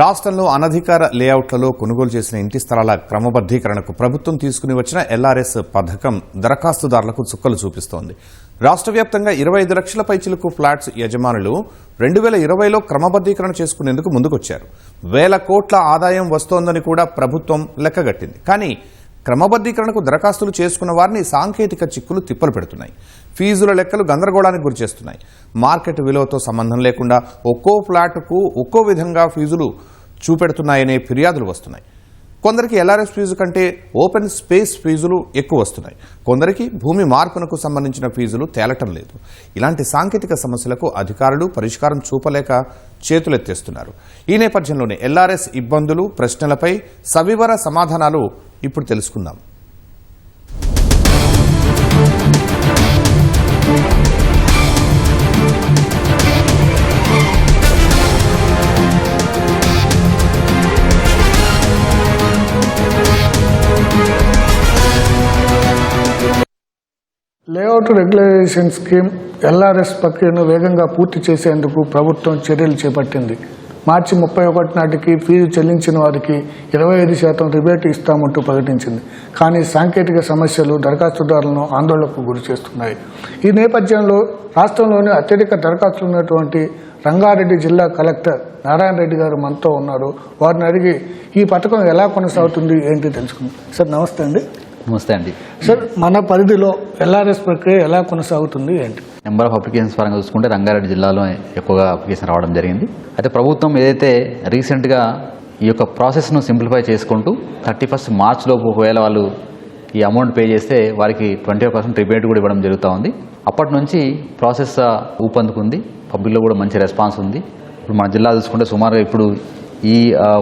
రాష్ట్రంలో అనధికార లేఅవుట్లలో కొనుగోలు చేసిన ఇంటి స్థలాల క్రమబద్దీకరణకు ప్రభుత్వం తీసుకుని వచ్చిన ఎల్ఆర్ఎస్ పథకం దరఖాస్తుదారులకు చుక్కలు చూపిస్తోంది. రాష్ట్ర వ్యాప్తంగా ఇరవై ఐదు లక్షల పైచిలకు ఫ్లాట్స్ యజమానులు రెండు వేల ఇరవైలో క్రమబద్దీకరణ చేసుకునేందుకు ముందుకొచ్చారు. వేల కోట్ల ఆదాయం వస్తోందని కూడా ప్రభుత్వం లెక్కగట్టింది. కానీ క్రమబద్దీకరణకు దరఖాస్తులు చేసుకున్న వారిని సాంకేతిక చిక్కులు తిప్పలు పెడుతున్నాయి. ఫీజుల లెక్కలు గందరగోళానికి గురిచేస్తున్నాయి మార్కెట్ విలువతో సంబంధం లేకుండా ఒక్కో ఫ్లాట్కు ఒక్కో విధంగా ఫీజులు చూపెడుతున్నాయనే ఫిర్యాదులు వస్తున్నాయి. కొందరికి ఎల్ఆర్ఎస్ ఫీజు కంటే ఓపెన్ స్పేస్ ఫీజులు ఎక్కువ వస్తున్నాయి. కొందరికి భూమి మార్పునకు సంబంధించిన ఫీజులు తేలటం లేదు. ఇలాంటి సాంకేతిక సమస్యలకు అధికారులు పరిష్కారం చూపలేక చేతులెత్తేస్తున్నారు. ఈ నేపథ్యంలోనే ఎల్ఆర్ఎస్ ఇబ్బందులు ప్రశ్నలపై సవివర సమాధానాలు ఇప్పుడు తెలుసుకుందాం. లేఅవుట్ రెగ్యులరైజేషన్ స్కీమ్ ఎల్ఆర్ఎస్ ప్రక్రియను వేగంగా పూర్తి చేసేందుకు ప్రభుత్వం చర్యలు చేపట్టింది. మార్చి ముప్పై ఒకటి నాటికి ఫీజు చెల్లించిన వారికి ఇరవై ఐదు శాతం రిబేట్ ఇస్తామంటూ ప్రకటించింది. కానీ సాంకేతిక సమస్యలు దరఖాస్తుదారులను ఆందోళనకు గురి చేస్తున్నాయి. ఈ నేపథ్యంలో రాష్ట్రంలోని అత్యధిక దరఖాస్తులు ఉన్నటువంటి రంగారెడ్డి జిల్లా కలెక్టర్ నారాయణ రెడ్డి గారు మనతో ఉన్నారు. వారిని అడిగి ఈ పథకం ఎలా కొనసాగుతుంది ఏంటి తెలుసుకుందాం. సార్ నమస్తే అండి. నమస్తే అండి సార్ మన పరిధిలో ఎల్ఆర్ఎస్ ప్రక్రియ ఎలా కొనసాగుతుంది ఏంటి? నెంబర్ ఆఫ్ అప్లికేషన్స్ పరంగా చూసుకుంటే రంగారెడ్డి జిల్లాలో ఎక్కువగా అప్లికేషన్ రావడం జరిగింది. అయితే ప్రభుత్వం ఏదైతే రీసెంట్గా ఈ యొక్క ప్రాసెస్ను సింప్లిఫై చేసుకుంటూ థర్టీ ఫస్ట్ మార్చ్ లోపు ఒకవేళ వాళ్ళు ఈ అమౌంట్ పే చేస్తే వారికి ట్వంటీ ఫైవ్ పర్సెంట్ రిబేట్ కూడా ఇవ్వడం జరుగుతూ ఉంది. అప్పటి నుంచి ప్రాసెస్ ఊపందుకుంది. పబ్లిక్లో కూడా మంచి రెస్పాన్స్ ఉంది. ఇప్పుడు మన జిల్లా చూసుకుంటే సుమారుగా ఇప్పుడు ఈ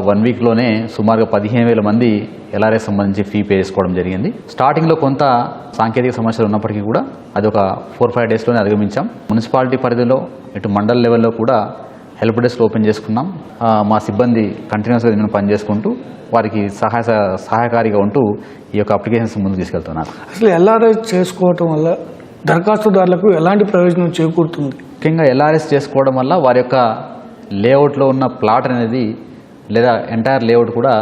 వన్ వీక్లోనే సుమారుగా పదిహేను వేల మంది ఎల్ఆర్ఎస్ సంబంధించి ఫీ పే చేసుకోవడం జరిగింది. స్టార్టింగ్లో కొంత సాంకేతిక సమస్యలు ఉన్నప్పటికీ కూడా అది ఒక ఫోర్ ఫైవ్ డేస్లోనే అధిగమించాం. మున్సిపాలిటీ పరిధిలో ఇటు మండల్ లెవెల్లో కూడా హెల్ప్ డెస్క్ ఓపెన్ చేసుకున్నాం. మా సిబ్బంది కంటిన్యూస్గా దీని మీద పనిచేసుకుంటూ వారికి సహాయ సహాయకారిగా ఉంటూ ఈ యొక్క అప్లికేషన్స్ ముందుకు తీసుకెళ్తున్నారు. అసలు ఎల్ఆర్ఎస్ చేసుకోవటం వల్ల దరఖాస్తుదారులకు ఎలాంటి ప్రయోజనం చేకూరుతుంది? ముఖ్యంగా ఎల్ఆర్ఎస్ చేసుకోవడం వల్ల వారి యొక్క లేఅవుట్లో ఉన్న ప్లాట్ అనేది లేదా ఎంటైర్ లేఅవుట్ కూడా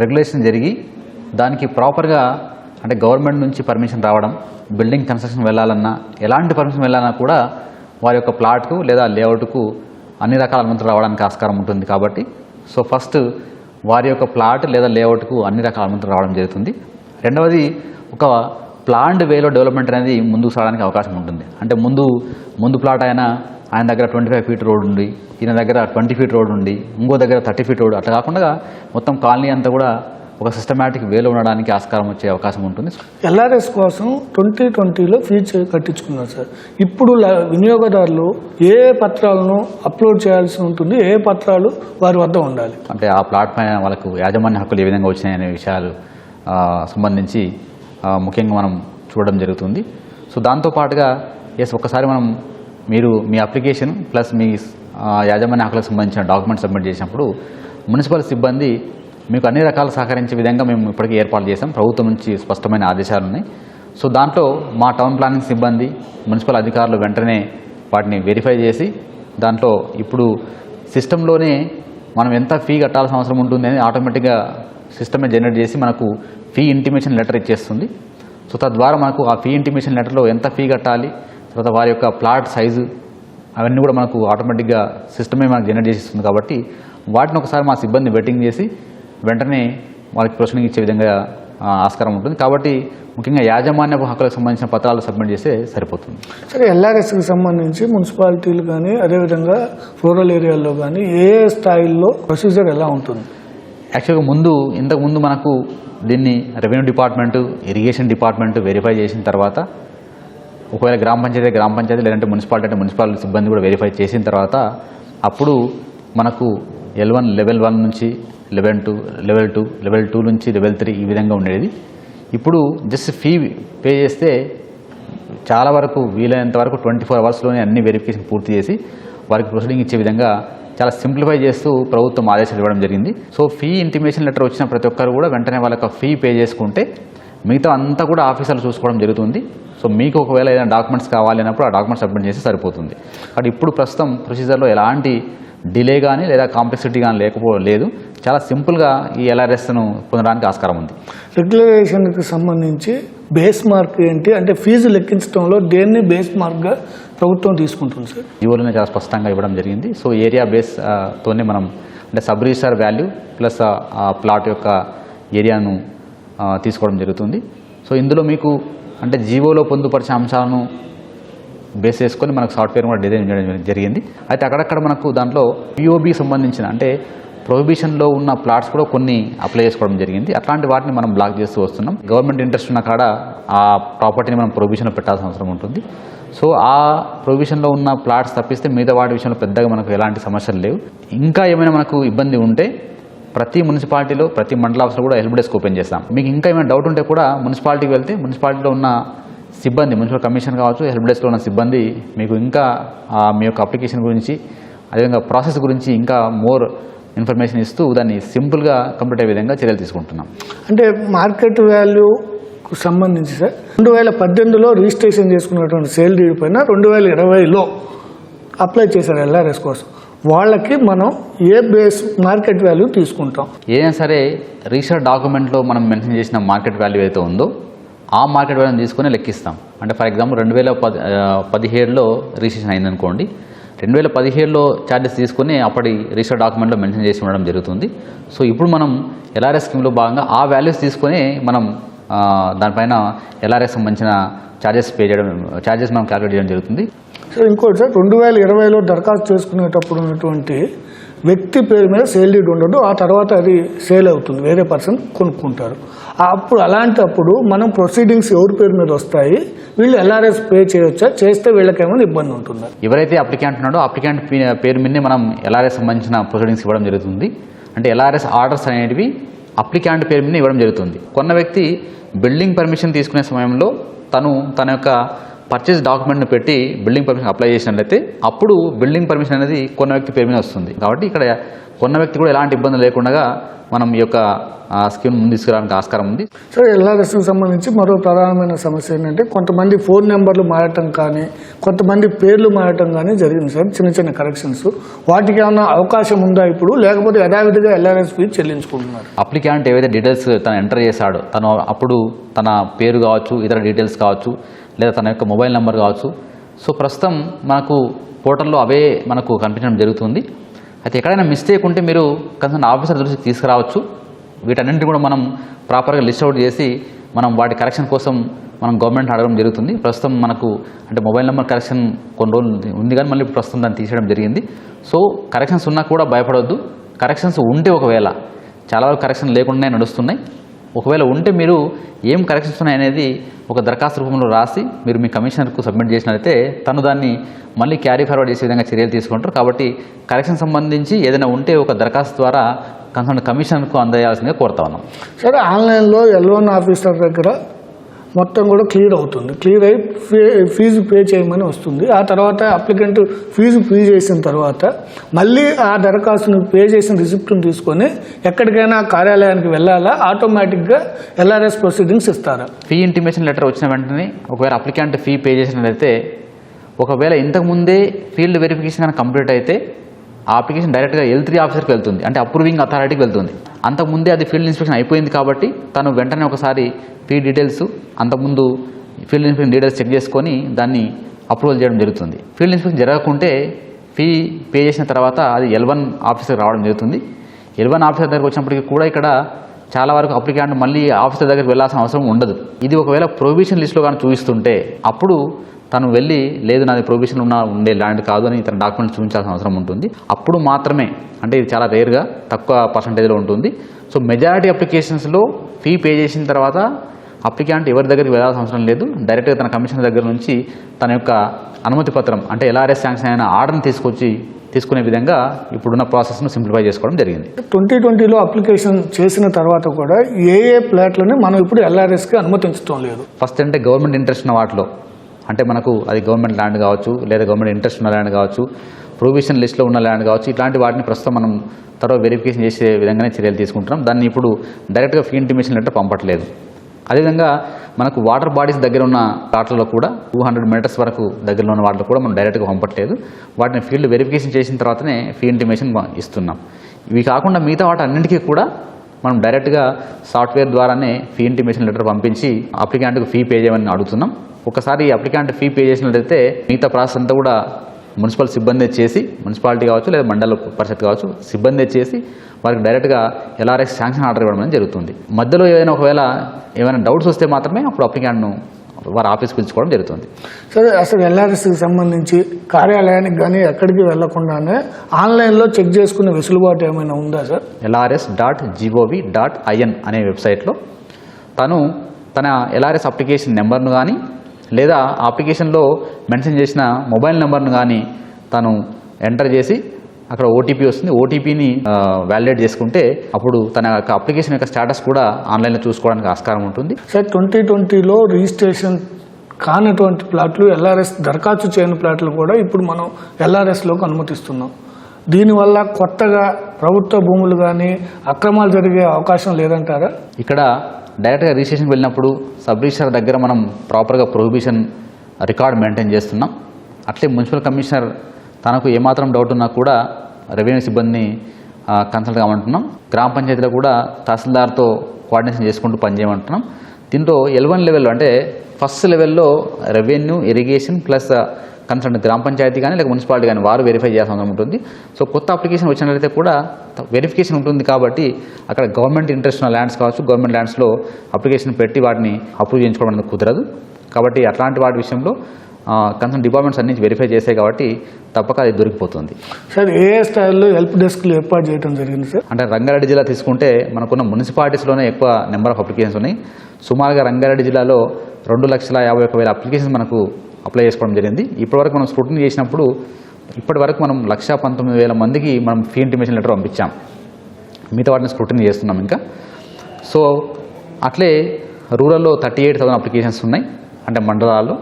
రెగ్యులేషన్ జరిగి దానికి ప్రాపర్గా అంటే గవర్నమెంట్ నుంచి పర్మిషన్ రావడం బిల్డింగ్ కన్స్ట్రక్షన్ వెళ్ళాలన్నా ఎలాంటి పర్మిషన్ వెళ్ళాలన్నా కూడా వారి యొక్క ప్లాట్కు లేదా లేఅవుట్కు అన్ని రకాల అనుమతులు రావడానికి ఆస్కారం ఉంటుంది కాబట్టి సో ఫస్ట్ వారి యొక్క ప్లాట్ లేదా లేఅవుట్కు అన్ని రకాల అనుమతులు రావడం జరుగుతుంది. రెండవది ఒక ప్లాండ్ వేలో డెవలప్మెంట్ అనేది ముందుకు సాగడానికి అవకాశం ఉంటుంది. అంటే ముందు ముందు ప్లాట్ అయినా ఆయన దగ్గర ట్వంటీ ఫైవ్ ఫీట్ రోడ్ ఉంది ఈయన దగ్గర ట్వంటీ ఫీట్ రోడ్ ఉంది ఇంకో దగ్గర థర్టీ ఫీట్ రోడ్ అట్లా కాకుండా మొత్తం కాలనీ అంతా కూడా ఒక సిస్టమేటిక్ వేలో ఉండడానికి ఆస్కారం వచ్చే అవకాశం ఉంటుంది. ఎల్ఆర్ఎస్ కోసం ట్వంటీ ట్వంటీలో ఫీజు కట్టించుకున్నారు సార్. ఇప్పుడు వినియోగదారులు ఏ పత్రాలను అప్లోడ్ చేయాల్సి ఉంటుంది ఏ పత్రాలు వారి వద్ద ఉండాలి. అంటే ఆ ప్లాట్ పైన వాళ్ళకు యాజమాన్య హక్కులు ఏ విధంగా వచ్చినాయనే విషయాలు సంబంధించి ముఖ్యంగా మనం చూడడం జరుగుతుంది. సో దాంతోపాటుగా ఎస్ ఒక్కసారి మనం మీరు మీ అప్లికేషన్ ప్లస్ మీ యాజమాన్య హక్కులకు సంబంధించిన డాక్యుమెంట్ సబ్మిట్ చేసినప్పుడు మున్సిపల్ సిబ్బంది మీకు అన్ని రకాలు సహకరించే విధంగా మేము ఇప్పటికీ ఏర్పాటు చేసాం ప్రభుత్వం నుంచి స్పష్టమైన ఆదేశాలు ఉన్నాయి. సో దాంట్లో మా టౌన్ ప్లానింగ్ సిబ్బంది మున్సిపల్ అధికారులు వెంటనే వాటిని వెరిఫై చేసి దాంట్లో ఇప్పుడు సిస్టంలోనే మనం ఎంత ఫీ కట్టాల్సిన అవసరం ఉంటుంది అని ఆటోమేటిక్గా సిస్టమే జనరేట్ చేసి మనకు ఫీ ఇంటిమేషన్ లెటర్ ఇచ్చేస్తుంది. సో తద్వారా మనకు ఆ ఫీ ఇంటిమేషన్ లెటర్లో ఎంత ఫీ కట్టాలి తర్వాత వారి యొక్క ప్లాట్ సైజు అవన్నీ కూడా మనకు ఆటోమేటిక్గా సిస్టమే మనకు జనరేట్ చేసి ఇస్తుంది కాబట్టి వాటిని ఒకసారి మా సిబ్బంది వెట్టింగ్ చేసి వెంటనే వాళ్ళకి ప్రొసీడింగ్ ఇచ్చే విధంగా ఆస్కారం ఉంటుంది. కాబట్టి ముఖ్యంగా యాజమాన్యపు హక్కులకు సంబంధించిన పత్రాలు సబ్మిట్ చేస్తే సరిపోతుంది. సరే ఎల్ఆర్ఎస్కి సంబంధించి మున్సిపాలిటీలు కానీ అదేవిధంగా రూరల్ ఏరియాల్లో కానీ ఏ స్థాయిల్లో ప్రొసీజర్ ఎలా ఉంటుంది? యాక్చువల్గా ముందు ఇంతకు ముందు మనకు దీన్ని revenue department irrigation department verify చేసిన తర్వాత ఒకవేళ గ్రామ పంచాయతీ గ్రామ పంచాయతీ లేదంటే మున్సిపాలిటీ అంటే మున్సిపాలిటీ సిబ్బంది కూడా వెరిఫై చేసిన తర్వాత అప్పుడు మనకు ఎల్ వన్ లెవెల్ వన్ నుంచి level two level two level two నుంచి లెవెల్ త్రీ ఈ విధంగా ఉండేది. ఇప్పుడు జస్ట్ ఫీ పే చేస్తే చాలా వరకు వీలైనంత వరకు ట్వంటీ ఫోర్ అవర్స్లోనే అన్ని వెరిఫికేషన్ పూర్తి చేసి వారికి ప్రొసీడింగ్ ఇచ్చే విధంగా చాలా సింప్లిఫై చేస్తూ ప్రభుత్వం ఆదేశాలు ఇవ్వడం జరిగింది. సో ఫీ ఇంటిమేషన్ లెటర్ వచ్చిన ప్రతి ఒక్కరు కూడా వెంటనే వాళ్ళకి ఫీ పే చేసుకుంటే మిగతా అంతా కూడా ఆఫీసర్లు చూసుకోవడం జరుగుతుంది. సో మీకు ఒకవేళ ఏదైనా డాక్యుమెంట్స్ కావాలి అన్నప్పుడు ఆ డాక్యుమెంట్స్ సబ్మిట్ చేస్తే సరిపోతుంది. కాబట్టి ఇప్పుడు ప్రస్తుతం ప్రొసీజర్లో ఎలాంటి డిలే కానీ లేదా కాంప్లెక్సిటీ కానీ లేకపో లేదు. చాలా సింపుల్గా ఈ ఎల్ఆర్ఎస్ను పొందడానికి ఆస్కారం ఉంది. రెగ్యులరైజేషన్కి సంబంధించి బేస్ మార్క్ ఏంటి? అంటే ఫీజు లెక్కించడంలో దేన్ని బేస్ మార్క్గా ప్రభుత్వం తీసుకుంటుంది సార్? జీవోలోనే చాలా స్పష్టంగా ఇవ్వడం జరిగింది. సో ఏరియా బేస్ ఆ, తోనే మనం అంటే సబ్ రిజిస్టర్ వాల్యూ ప్లస్ ఆ- ప్లాట్ యొక్క ఏరియాను తీసుకోవడం జరుగుతుంది. సో ఇందులో మీకు అంటే జీవోలో పొందుపరిచే అంశాలను బేస్ చేసుకొని మనకు సాఫ్ట్వేర్ కూడా డిజైన్ చేయడం జరిగింది. అయితే అక్కడక్కడ మనకు దాంట్లో పిఓబికి సంబంధించిన అంటే ప్రొహిబిషన్లో ఉన్న ప్లాట్స్ కూడా కొన్ని అప్లై చేసుకోవడం జరిగింది. అట్లాంటి వాటిని మనం బ్లాక్ చేస్తూ వస్తున్నాం. గవర్నమెంట్ ఇంట్రెస్ట్ ఉన్న కాడ ఆ ప్రాపర్టీని మనం ప్రొహిబిషన్లో పెట్టాల్సిన అవసరం ఉంటుంది. సో ఆ ప్రొవిజన్లో ఉన్న ప్లాట్స్ తప్పిస్తే మిగతా వాటి విషయంలో పెద్దగా మనకు ఎలాంటి సమస్యలు లేవు. ఇంకా ఏమైనా మనకు ఇబ్బంది ఉంటే ప్రతి మున్సిపాలిటీలో ప్రతి మండల ఆఫీస్లో కూడా హెల్ప్ డెస్క్ ఓపెన్ చేస్తాం. మీకు ఇంకా ఏమైనా డౌట్ ఉంటే కూడా మున్సిపాలిటీకి వెళ్తే మున్సిపాలిటీలో ఉన్న సిబ్బంది మున్సిపల్ కమిషన్ కావచ్చు హెల్ప్ డెస్క్లో ఉన్న సిబ్బంది మీకు ఇంకా మీ యొక్క అప్లికేషన్ గురించి అదేవిధంగా ప్రాసెస్ గురించి ఇంకా మోర్ ఇన్ఫర్మేషన్ ఇస్తూ దాన్ని సింపుల్గా కంప్లీట్ అయ్యే విధంగా చర్యలు తీసుకుంటున్నాం. అంటే మార్కెట్ వాల్యూ సంబంధించి సార్ రెండు వేల పద్దెనిమిదిలో రిజిస్ట్రేషన్ చేసుకున్నటువంటి సేల్ డీడ్ పైన రెండు వేల ఇరవైలో అప్లై చేశారు ఎల్ఆర్ఎస్ కోసం. వాళ్ళకి మనం ఏ బేస్ మార్కెట్ వాల్యూ తీసుకుంటాం. ఏదైనా సరే రీసెర్చ్ డాక్యుమెంట్లో మనం మెన్షన్ చేసిన మార్కెట్ వాల్యూ అయితే ఉందో ఆ మార్కెట్ వాల్యూని తీసుకొని లెక్కిస్తాం. అంటే ఫర్ ఎగ్జాంపుల్ రెండు వేల పది పదిహేడులో రిజిస్ట్రేషన్ అయిందనుకోండి. రెండు వేల పదిహేడులో ఛార్జెస్ తీసుకొని అప్పటి రిజిస్టర్ డాక్యుమెంట్లో మెన్షన్ చేసి ఉండడం జరుగుతుంది. సో ఇప్పుడు మనం ఎల్ఆర్ఎస్ స్కీమ్లో భాగంగా ఆ వాల్యూస్ తీసుకొని మనం దానిపైన ఎల్ఆర్ఎస్ సంబంధించిన ఛార్జెస్ పే చేయడం ఛార్జెస్ మనం క్యాలిక్యులేట్ చేయడం జరుగుతుంది. సో ఇంకోటి సార్ రెండు వేల ఇరవైలో దరఖాస్తు చేసుకునేటప్పుడు ఉన్నటువంటి వ్యక్తి పేరు మీద సేల్ డీడ్ ఉండదు. ఆ తర్వాత అది సేల్ అవుతుంది. వేరే పర్సన్ కొనుక్కుంటారు. అప్పుడు అలాంటప్పుడు మనం ప్రొసీడింగ్స్ ఎవరి పేరు మీద వస్తాయి? వీళ్ళు ఎల్ఆర్ఎస్ పే చేయొచ్చా? చేస్తే వీళ్ళకేమైనా ఇబ్బంది ఉంటుందా? ఎవరైతే అప్లికెంట్ ఉన్నాడో అప్లికెంట్ పేరు మీదనే మనం ఎల్ఆర్ఎస్ సంబంధించిన ప్రొసీడింగ్స్ ఇవ్వడం జరుగుతుంది. అంటే ఎల్ఆర్ఎస్ ఆర్డర్స్ అనేటివి అప్లికెంట్ పేరు మీద ఇవ్వడం జరుగుతుంది. కొన్న వ్యక్తి బిల్డింగ్ పర్మిషన్ తీసుకునే సమయంలో తను తన యొక్క పర్చేస్ డాక్యుమెంట్ను పెట్టి బిల్డింగ్ పర్మిషన్ అప్లై చేసినట్లయితే అప్పుడు బిల్డింగ్ పర్మిషన్ అనేది కొన్న వ్యక్తి పేరు మీద వస్తుంది. కాబట్టి ఇక్కడ కొన్న వ్యక్తి కూడా ఎలాంటి ఇబ్బంది లేకుండా మనం ఈ యొక్క స్కీమ్ ముందు తీసుకురావడానికి ఆస్కారం ఉంది. సో ఎల్ఆర్ఎస్కి సంబంధించి మరో ప్రధానమైన సమస్య ఏంటంటే కొంతమంది ఫోన్ నెంబర్లు మారటం కానీ కొంతమంది పేర్లు మారటం కానీ జరిగింది సార్ చిన్న చిన్న కరెక్షన్స్ వాటికి ఏమైనా అవకాశం ఉందా ఇప్పుడు? లేకపోతే యథావిధిగా ఎల్ఆర్ఎస్ ఫీ చెల్లించుకుంటున్నారు. అప్లికెంట్ ఏవైతే డీటెయిల్స్ తను ఎంటర్ చేశాడో తను అప్పుడు తన పేరు కావచ్చు ఇతర డీటెయిల్స్ కావచ్చు లేదా తన యొక్క మొబైల్ నెంబర్ కావచ్చు. సో ప్రస్తుతం మనకు పోర్టల్లో అవే మనకు కనిపించడం జరుగుతుంది. అయితే ఎక్కడైనా మిస్టేక్ ఉంటే మీరు కన్సర్న్ ఆఫీసర్ దృష్టికి తీసుకురావచ్చు. వీటన్నింటిని కూడా మనం ప్రాపర్గా లిస్ట్ అవుట్ చేసి మనం వాటి కరెక్షన్ కోసం మనం గవర్నమెంట్ అడగడం జరుగుతుంది. ప్రస్తుతం మనకు అంటే మొబైల్ నెంబర్ కరెక్షన్ కొన్ని రోజులు ఉంది కానీ మళ్ళీ ప్రస్తుతం దాన్ని తీసేయడం జరిగింది. సో కరెక్షన్స్ ఉన్నా కూడా భయపడవద్దు కరెక్షన్స్ ఉంటే ఒకవేళ చాలా వరకు కరెక్షన్ లేకుండానే నడుస్తున్నాయి. ఒకవేళ ఉంటే మీరు ఏం కరెక్షన్స్ ఉన్నాయనేది ఒక దరఖాస్తు రూపంలో రాసి మీరు మీ కమిషనర్కు సబ్మిట్ చేసినట్లయితే తను దాన్ని మళ్ళీ క్యారీ ఫార్వర్డ్ చేసే విధంగా చర్యలు తీసుకుంటారు. కాబట్టి కరెక్షన్ సంబంధించి ఏదైనా ఉంటే ఒక దరఖాస్తు ద్వారా కన్సర్న్ కమిషనర్కు అందజేయాల్సిందిగా కోరుతా ఉన్నాం. సరే ఆన్లైన్లో ఎల్ఓన్ ఆఫీసర్ దగ్గర మొత్తం కూడా క్లియర్ అవుతుంది. క్లియర్ అయి ఫీ ఫీజు పే చేయమని వస్తుంది. ఆ తర్వాత అప్లికెంట్ ఫీజు పే చేసిన తర్వాత మళ్ళీ ఆ దరఖాస్తును పే చేసిన రిసిప్ట్ని తీసుకొని ఎక్కడికైనా కార్యాలయానికి వెళ్ళాలా? ఆటోమేటిక్గా ఎల్ఆర్ఎస్ ప్రొసీడింగ్స్ ఇస్తారా? ఫీ ఇంటిమేషన్ లెటర్ వచ్చిన వెంటనే ఒకవేళ అప్లికెంట్ ఫీ పే చేసినట్లయితే ఒకవేళ ఇంతకుముందే ఫీల్డ్ వెరిఫికేషన్ కనుక కంప్లీట్ అయితే ఆ అప్లికేషన్ డైరెక్ట్గా ఎల్ త్రీ ఆఫీసర్కి వెళ్తుంది. అంటే అప్రూవింగ్ అథారిటీకి వెళ్తుంది. అంతకుముందే అది ఫీల్డ్ ఇన్స్పెక్షన్ అయిపోయింది కాబట్టి తను వెంటనే ఒకసారి ఫీ డీటెయిల్స్ అంతకుముందు ఫీల్డ్ ఇన్స్పెక్షన్ డీటెయిల్స్ చెక్ చేసుకొని దాన్ని అప్రూవల్ చేయడం జరుగుతుంది. ఫీల్డ్ ఇన్స్పెక్షన్ జరగకుంటే ఫీ పే చేసిన తర్వాత అది ఎల్ వన్ ఆఫీసర్కి రావడం జరుగుతుంది. ఎల్ వన్ ఆఫీసర్ దగ్గరకు వచ్చినప్పటికీ కూడా ఇక్కడ చాలా వరకు అప్లికెంట్ మళ్ళీ ఆఫీసర్ దగ్గరికి వెళ్ళాల్సిన అవసరం ఉండదు. ఇది ఒకవేళ ప్రొవిషన్ లిస్ట్లో కానీ చూపిస్తుంటే అప్పుడు తను వెళ్ళి లేదు నాది ప్రొవిషన్ ఉన్న ఉండే ల్యాండ్ కాదు అని తన డాక్యుమెంట్ చూపించాల్సిన అవసరం ఉంటుంది. అప్పుడు మాత్రమే అంటే ఇది చాలా రేర్గా తక్కువ పర్సంటేజ్లో ఉంటుంది. సో మెజారిటీ అప్లికేషన్స్లో ఫీ పే చేసిన తర్వాత అప్లికెంట్ ఎవరి దగ్గరికి వెళ్ళాల్సిన అవసరం లేదు. డైరెక్ట్గా తన కమిషనర్ దగ్గర నుంచి తన యొక్క అనుమతి పత్రం అంటే ఎల్ఆర్ఎస్ శాంక్షన్ అయిన ఆర్డర్ని తీసుకొచ్చి తీసుకునే విధంగా ఇప్పుడున్న ప్రాసెస్ను సింప్లిఫై చేసుకోవడం జరిగింది. ట్వంటీ ట్వంటీలో అప్లికేషన్ చేసిన తర్వాత కూడా ఏ ఏ ప్లాట్లని మనం ఇప్పుడు ఎల్ఆర్ఎస్కి అనుమతించడం లేదు. ఫస్ట్ అంటే గవర్నమెంట్ ఇంట్రెస్ట్ ఉన్న వాటిలో అంటే మనకు అది గవర్నమెంట్ ల్యాండ్ కావచ్చు లేదా గవర్నమెంట్ ఇంట్రెస్ట్ ఉన్న ల్యాండ్ కావచ్చు ప్రొవిషన్ లిస్ట్లో ఉన్న ల్యాండ్ కావచ్చు ఇట్లాంటి వాటిని ప్రస్తుతం మనం తర్వాత వెరిఫికేషన్ చేసే విధంగానే చర్యలు తీసుకుంటున్నాం. దాన్ని ఇప్పుడు డైరెక్ట్గా ఫీ ఇంటిమేషన్ లెటర్ పంపట్లేదు. అదేవిధంగా మనకు వాటర్ బాడీస్ దగ్గర ఉన్న ప్లాట్లలో కూడా టూ హండ్రెడ్ మీటర్స్ వరకు దగ్గరలో ఉన్న వాటిలో కూడా మనం డైరెక్ట్గా పంపట్లేదు. వాటిని ఫీల్డ్ వెరిఫికేషన్ చేసిన తర్వాతనే ఫీ ఇంటిమేషన్ ఇస్తున్నాం. ఇవి కాకుండా మిగతా వాటి అన్నింటికీ కూడా మనం డైరెక్ట్గా సాఫ్ట్వేర్ ద్వారానే ఫీ ఇంటిమేషన్ లెటర్ పంపించి అప్లికాంట్కి ఫీ పే చేయమని అడుగుతున్నాం. ఒకసారి అప్లికాంట్ ఫీ పే చేసినట్లయితే మిగతా ప్రాసెస్ అంతా కూడా మున్సిపల్ సిబ్బంది చేసి మున్సిపాలిటీ కావచ్చు లేదా మండల పరిషత్ కావచ్చు సిబ్బంది చేసి వారికి డైరెక్ట్గా ఎల్ఆర్ఎస్ శాంక్షన్ ఆర్డర్ ఇవ్వడం జరుగుతుంది. మధ్యలో ఏదైనా ఒకవేళ ఏమైనా డౌట్స్ వస్తే మాత్రమే అప్పుడు అప్లికాంట్ను వారి ఆఫీస్కి పిలుచుకోవడం జరుగుతుంది. సరే అసలు ఎల్ఆర్ఎస్కి సంబంధించి కార్యాలయానికి కానీ ఎక్కడికి వెళ్ళకుండానే ఆన్లైన్లో చెక్ చేసుకునే వెసులుబాటు ఏమైనా ఉందా sir? LRS dot GOV dot IN అనే వెబ్సైట్లో తను తన ఎల్ఆర్ఎస్ అప్లికేషన్ నెంబర్ను కానీ లేదా అప్లికేషన్లో మెన్షన్ చేసిన మొబైల్ నెంబర్ను కానీ తను ఎంటర్ చేసి అక్కడ ఓటీపీ వస్తుంది. ఓటీపీని వ్యాలిడేట్ చేసుకుంటే అప్పుడు తన యొక్క అప్లికేషన్ యొక్క స్టేటస్ కూడా ఆన్లైన్లో చూసుకోవడానికి ఆస్కారం ఉంటుంది. సార్ ట్వంటీ ట్వంటీలో రిజిస్ట్రేషన్ కానటువంటి ప్లాట్లు ఎల్ఆర్ఎస్ దరఖాస్తు చేయని ప్లాట్లు కూడా ఇప్పుడు మనం ఎల్ఆర్ఎస్లోకి అనుమతిస్తున్నాం. దీనివల్ల కొత్తగా ప్రభుత్వ భూములు కానీ అక్రమాలు జరిగే అవకాశం లేదంటారా? ఇక్కడ డైరెక్ట్గా రిజిస్ట్రేషన్కి వెళ్ళినప్పుడు సబ్ రిజిస్టర్ దగ్గర మనం ప్రాపర్గా ప్రొహిబిషన్ రికార్డ్ మెయింటైన్ చేస్తున్నాం. అట్లే మున్సిపల్ కమిషనర్ తనకు ఏమాత్రం డౌట్ ఉన్నా కూడా రెవెన్యూ సిబ్బందిని కన్సల్ట్ కామంటున్నాం. గ్రామ పంచాయతీలో కూడా తహసీల్దార్తో కోఆర్డినేషన్ చేసుకుంటూ పనిచేయమంటున్నాం దీంట్లో ఎల్వన్ లెవెల్ అంటే ఫస్ట్ లెవెల్లో రెవెన్యూ ఇరిగేషన్ ప్లస్ కన్సర్న్ గ్రామ పంచాయతీ కానీ లేక మున్సిపాలిటీ కానీ వారు వెరిఫై చేయాల్సిన అవసరం ఉంటుంది. సో కొత్త అప్లికేషన్ వచ్చినట్లయితే కూడా వెరిఫికేషన్ ఉంటుంది కాబట్టి అక్కడ గవర్నమెంట్ ఇంట్రెస్ట్ ఉన్న ల్యాండ్స్ కావచ్చు గవర్నమెంట్ ల్యాండ్స్లో అప్లికేషన్ పెట్టి వాటిని అప్రూవ్ చేయించుకోవడం అనేది కుదరదు. కాబట్టి అట్లాంటి వాటి విషయంలో కన్సర్న్ డిపార్ట్మెంట్స్ అన్ని వెరిఫై చేసాయి కాబట్టి తప్పక అది దొరికిపోతుంది. సార్ ఏ స్థాయిలో హెల్ప్ డెస్క్లు ఏర్పాటు చేయడం జరిగింది సార్? అంటే రంగారెడ్డి జిల్లా తీసుకుంటే మనకున్న మున్సిపాలిటీస్లోనే ఎక్కువ నెంబర్ ఆఫ్ అప్లికేషన్స్ ఉన్నాయి. సుమారుగా రంగారెడ్డి జిల్లాలో రెండు లక్షల యాభై ఒక్క వేల అప్లికేషన్స్ మనకు అప్లై చేసుకోవడం జరిగింది. ఇప్పటివరకు మనం స్క్రూటినీ చేసినప్పుడు ఇప్పటి వరకు మనం లక్ష పంతొమ్మిది వేల మందికి మనం ఫీ ఇంటిమేషన్ లెటర్ పంపించాం. మిగతా వాటిని స్క్రూటినీ చేస్తున్నాం ఇంకా. సో అట్లే రూరల్లో థర్టీ ఎయిట్ థౌసండ్ అప్లికేషన్స్ ఉన్నాయి. అంటే మండలాల్లో.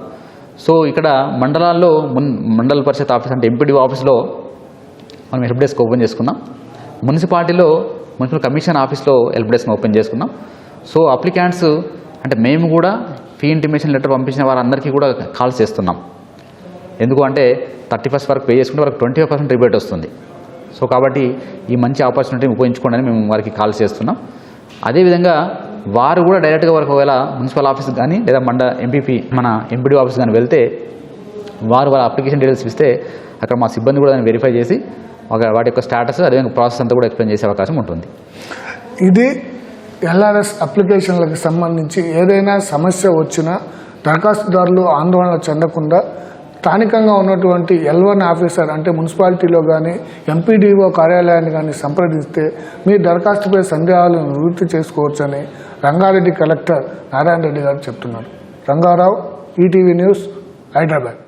సో ఇక్కడ మండలాల్లో మున్ మండల పరిషత్ ఆఫీస్ అంటే ఎంపీడీ ఆఫీస్లో మనం హెల్ప్ డెస్క్ ఓపెన్ చేసుకున్నాం మున్సిపాలిటీలో మున్సిపల్ కమిషన్ ఆఫీస్లో హెల్ప్ డెస్క్ ఓపెన్ చేసుకున్నాం సో అప్లికాంట్స్ అంటే మేము కూడా ఫీ ఇంటిమేషన్ లెటర్ పంపించిన వారందరికీ కూడా కాల్స్ చేస్తున్నాం. ఎందుకు అంటే థర్టీ ఫస్ట్ వరకు పే చేసుకుంటే వారికి ట్వంటీ ఫైవ్ పర్సెంట్ రిబేట్ వస్తుంది. సో కాబట్టి ఈ మంచి ఆపర్చునిటీని ఉపయోగించుకోండి మేము వారికి కాల్ చేస్తున్నాం. అదేవిధంగా వారు కూడా డైరెక్ట్గా వరకు ఒకవేళ మున్సిపల్ ఆఫీస్ కానీ లేదా మండ ఎంపీపీ మన ఎంపీడీ ఆఫీస్ కానీ వెళ్తే వారు వాళ్ళ అప్లికేషన్ డీటెయిల్స్ ఇస్తే అక్కడ మా సిబ్బంది కూడా దాన్ని వెరిఫై చేసి ఒక వాటి యొక్క స్టేటస్ అదేవిధంగా ప్రాసెస్ అంతా కూడా ఎక్స్ప్లెయిన్ చేసే అవకాశం ఉంటుంది. ఇది ఎల్ఆర్ఎస్ అప్లికేషన్లకు సంబంధించి ఏదైనా సమస్య వచ్చినా దరఖాస్తుదారులు ఆందోళన చెందకుండా స్థానికంగా ఉన్నటువంటి ఎల్వన్ ఆఫీసర్ అంటే మున్సిపాలిటీలో కానీ ఎంపీడీఓ కార్యాలయాన్ని కానీ సంప్రదిస్తే మీ దరఖాస్తుపై సందేహాలను నివృత్తి చేసుకోవచ్చని రంగారెడ్డి కలెక్టర్ నారాయణ రెడ్డి గారు చెప్తున్నారు. Rangarao ETV news Hyderabad.